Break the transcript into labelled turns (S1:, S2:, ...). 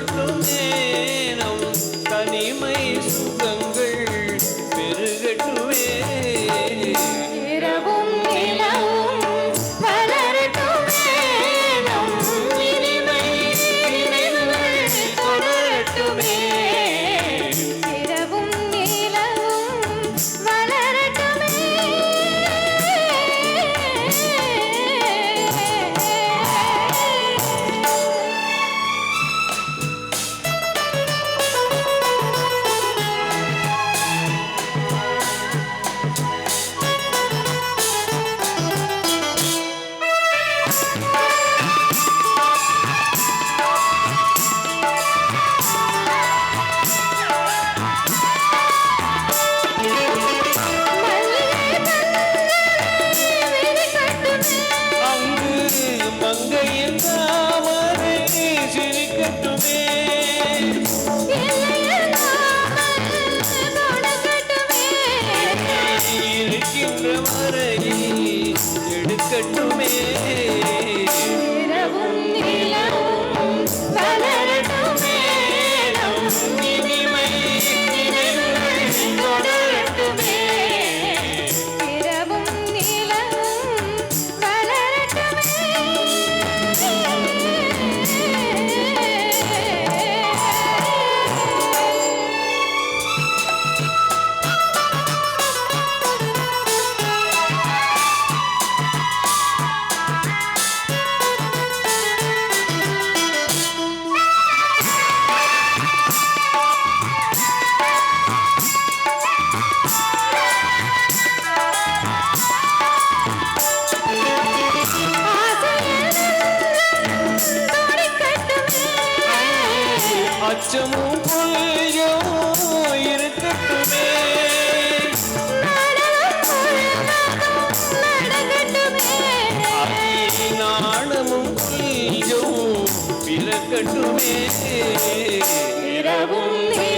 S1: மட்டுமே உகையின் தாமரை சிரிக்கட்டுமே இருக்கின்ற வரை எடுக்கட்டுமே. அச்சமும் கொஞ்சம் இருக்கட்டுமே. அதி நாணமும் கொஞ்சம் பிறக்கட்டுமே. இரவும் நீ